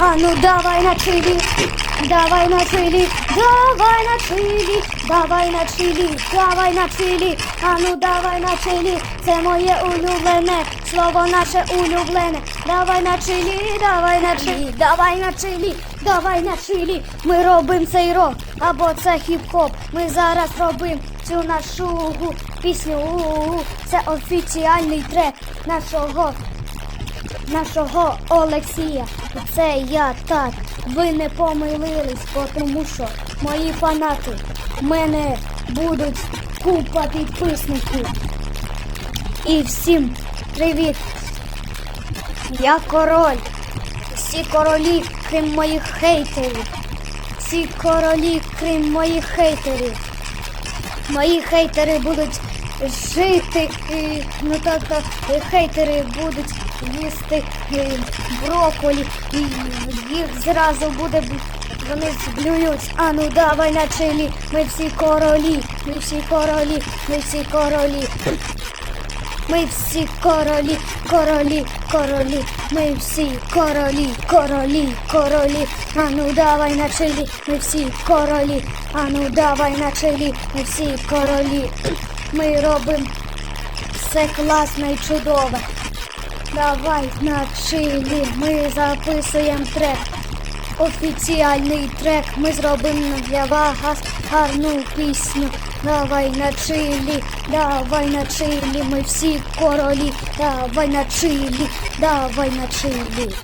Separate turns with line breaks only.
А ну давай на чилі, давай на чилі, давай на чилі, давай на чилі, давай на чилі, а ну давай на чилі, це моє улюблене, слово наше улюблене. Давай на чилі, давай на чилі, давай на чилі, давай на чилі. Ми робимо цей рок, або це хіп-хоп. Ми зараз робимо цю нашу гу- пісню. Це офіціальний трек нашого нашого Олексія. Це я так. Ви не помилились, тому що мої фанати в мене будуть купа підписників. І всім привіт! Я король. Всі королі, крім моїх хейтерів. Всі королі, крім моїх хейтерів. Мої хейтери будуть жити, ну е, хейтери будуть їсти брокколі, і їх зразу буде вони зблюють. А ну давай на чилі, ми всі королі, ми всі королі, ми всі королі. Ми всі королі, королі, королі, ми всі королі, королі, королі. А ну давай на чилі, ми всі королі. А ну давай на чилі, ми всі королі. Ми робимо все класне і чудове. Давай на чилі, ми записуємо трек. Офіціальний трек ми зробимо для вас гарну пісню. Давай на чилі, давай на чилі, ми всі королі, давай на чилі, давай на чилі.